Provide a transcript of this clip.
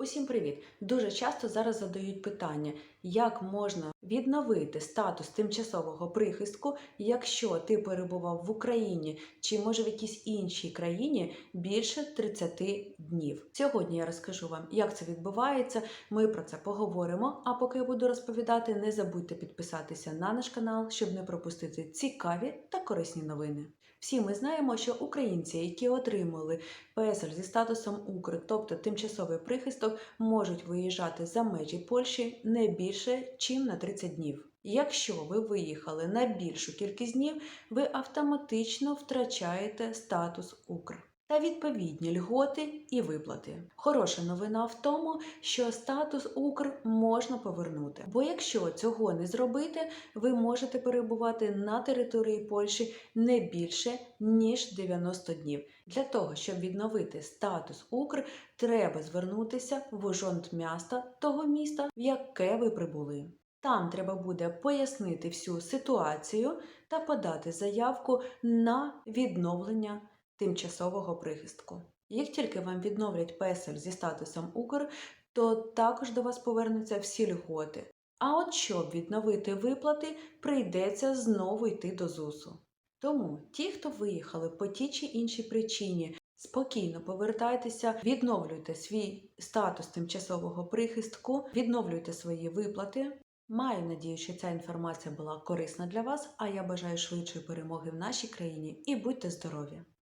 Усім привіт! Дуже часто зараз задають питання, як можна відновити статус тимчасового прихистку, якщо ти перебував в Україні чи може в якійсь іншій країні більше 30 днів. Сьогодні я розкажу вам, як це відбувається. Ми про це поговоримо. А поки я буду розповідати, не забудьте підписатися на наш канал, щоб не пропустити цікаві та корисні новини. Всі ми знаємо, що українці, які отримали ПСР зі статусом Укр, тобто тимчасовий прихисток, можуть виїжджати за межі Польщі не більше, чим на 30 днів. Якщо ви виїхали на більшу кількість днів, ви автоматично втрачаєте статус Укр. Та відповідні льготи і виплати. Хороша новина в тому, що статус Укр можна повернути. Бо якщо цього не зробити, ви можете перебувати на території Польщі не більше ніж 90 днів. Для того, щоб відновити статус Укр, треба звернутися в ужонт міста того міста, в яке ви прибули. Там треба буде пояснити всю ситуацію та подати заявку на відновлення тимчасового прихистку. Як тільки вам відновлять ПЕСЕЛь зі статусом Укр, то також до вас повернуться всі льготи. А от щоб відновити виплати, прийдеться знову йти до ЗУСу. Тому ті, хто виїхали по тій чи іншій причині, спокійно повертайтеся, відновлюйте свій статус тимчасового прихистку, відновлюйте свої виплати. Маю надію, що ця інформація була корисна для вас, а я бажаю швидшої перемоги в нашій країні і будьте здорові!